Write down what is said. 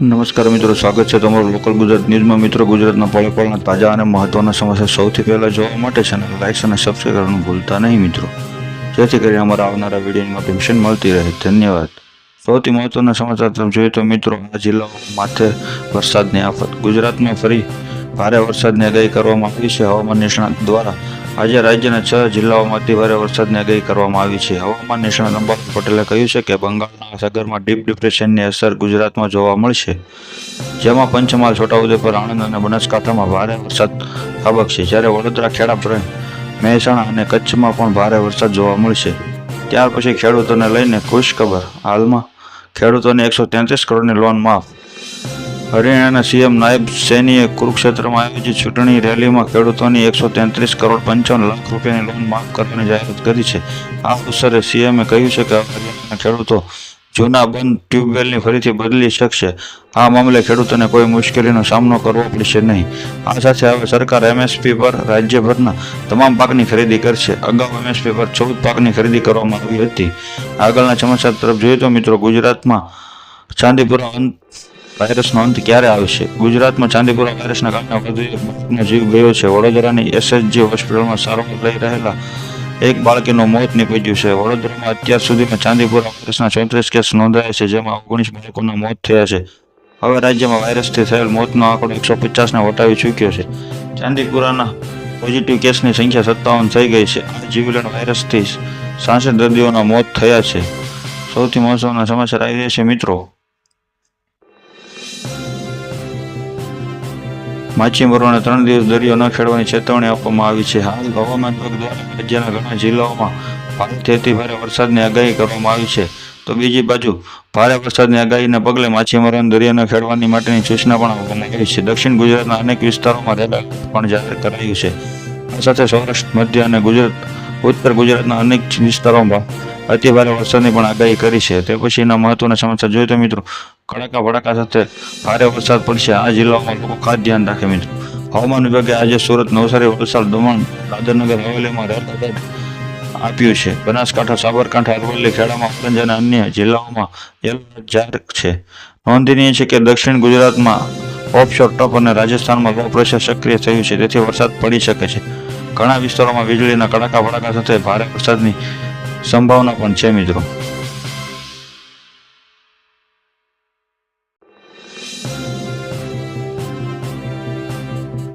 નમસ્કાર મિત્રો, સ્વાગત છે તમારું લોકલ ગુજરાત ન્યૂઝમાં. મિત્રો, ગુજરાતના પળે પળના તાજા અને મહત્વના સમાચાર સૌથી પહેલાં જોવા માટે ચેનલ લાઇક્સ અને સબસ્ક્રાઈબ કરવાનું ભૂલતા નહીં મિત્રો. જેથી કરીને અમારા આવનારા વિડીયોની નોટિફિકેશન મળતી રહે. ધન્યવાદ. સૌથી મહત્વના સમાચાર તમે જોઈએ તો મિત્રો, આ જિલ્લાઓ માથે વરસાદની આફત. ગુજરાતમાં ફરી ભારે વરસાદની આગાહી કરવામાં આવી છે. હવામાન નિષ્ણાત દ્વારા આજે રાજ્યના છ જિલ્લાઓમાં અતિભારે વરસાદની આગાહી કરવામાં આવી છે. હવામાન નિષ્ણાત અંબાલાલ પટેલે કહ્યું છે કે બંગાળના સાગરમાં ડીપ ડિપ્રેશનની અસર ગુજરાતમાં જોવા મળશે, જેમાં પંચમહાલ, છોટાઉદેપુર, આણંદ અને બનાસકાંઠામાં ભારે વરસાદ ખાબકશે જ્યારે વડોદરા ખેડા મહેસાણા અને કચ્છમાં પણ ભારે વરસાદ જોવા મળશે. ત્યાર પછી ખેડૂતોને લઈને ખુશ ખબર હાલમાં ખેડૂતોને એકસો તેત્રીસ કરોડની લોન માફ હરિયાણાના સીએમ નાયબ સૈનીએ કુરુક્ષેત્રમાં આયોજિત ચૂંટણી રેલીમાં ખેડૂતોની એકસો તેત્રીસ કરોડ પંચાવન લાખ રૂપિયાની લોન માફ કરવાની જાહેરાત કરી છે. આ અવસરે સીએમએ કહ્યું છે કે હરિયાણાના ખેડૂતો જૂના બંધ ટ્યુબવેલની ફરીથી બદલી શકશે. આ મામલે ખેડૂતોને કોઈ મુશ્કેલીનો સામનો કરવો પડશે નહીં. આ સાથે હવે સરકાર એમએસપી પર રાજ્યભરના તમામ પાકની ખરીદી કરશે. અગાઉ એમએસપી પર ચૌદ પાકની ખરીદી કરવામાં આવી હતી. આગળના સમાચાર તરફ જોઈએ તો મિત્રો ગુજરાતમાં ચાંદીપુરા અંત વાયરસનો અંત ક્યારે આવશે? ગુજરાતમાં ચાંદીપુરા વાયરસના કારણે વધુ જીવ ગયો છે. વડોદરાની એસએચજી હોસ્પિટલમાં સારવાર લઈ રહેલા એક બાળકીનું મોત નીપજ્યું છે. વડોદરામાં અત્યાર સુધીમાં ચાંદીપુરા વાયરસના ચોત્રીસ કેસ નોંધાયા છે, જેમાં ઓગણીસ બાળકોના મોત થયા છે. હવે રાજ્યમાં વાયરસથી થયેલ મોતનો આંકડો એકસો પચાસને વટાવી ચૂક્યો છે. ચાંદીપુરાના પોઝિટિવ કેસની સંખ્યા સત્તાવન થઈ ગઈ છે. આ જીવલેણ વાયરસથી સાસઠ દર્દીઓના મોત થયા છે. સૌથી મહત્વના સમાચાર આવી રહ્યા છે મિત્રો. માછીમારોને ત્રણ દિવસ દરિયો ન ખેડવાની ચેતવણી આપવામાં આવી છે. હાલ હવામાન વિભાગ દ્વારા રાજ્યના ઘણા જિલ્લાઓમાં ભારેથી ભારે વરસાદની આગાહી કરવામાં આવી છે. તો બીજી બાજુ ભારે વરસાદની આગાહીના પગલે માછીમારોને દરિયાને ખેડવાની માટેની સૂચના પણ આપવામાં આવી છે. દક્ષિણ ગુજરાતના અનેક વિસ્તારોમાં રેડ પણ જાહેર કરાયું છે. આ સાથે સૌરાષ્ટ્ર, મધ્ય અને ગુજરાત, ઉત્તર ગુજરાતના અનેક વિસ્તારોમાં અતિ ભારે વરસાદની પણ આગાહી કરી છે. તે પછીના મહત્વના સમાચાર જોઈએ તો મિત્રો કડાકા ભડાકા સાથે ભારે વરસાદ પડશે. આ જિલ્લાઓમાં લોકો ખાસ ધ્યાન રાખે મિત્રો હવામાન વિભાગે આજે સુરત, નવસારી, વલસાડ, દમણ, દાદરનગર, હવેલીમાં રેડ આપ્યું છે. બનાસકાંઠા, સાબરકાંઠા, અરવલ્લી, ખેડામાં ઓરેન્જ અને અન્ય જિલ્લાઓમાં યલો જાહેર છે. નોંધનીય છે કે દક્ષિણ ગુજરાતમાં ઓફશોર ટપ અને રાજસ્થાનમાં લો પ્રેશર સક્રિય થયું છે. તેથી વરસાદ પડી શકે છે. ઘણા વિસ્તારોમાં વીજળીના કડાકા ભડાકા સાથે ભારે વરસાદની સંભાવના પણ છે મિત્રો.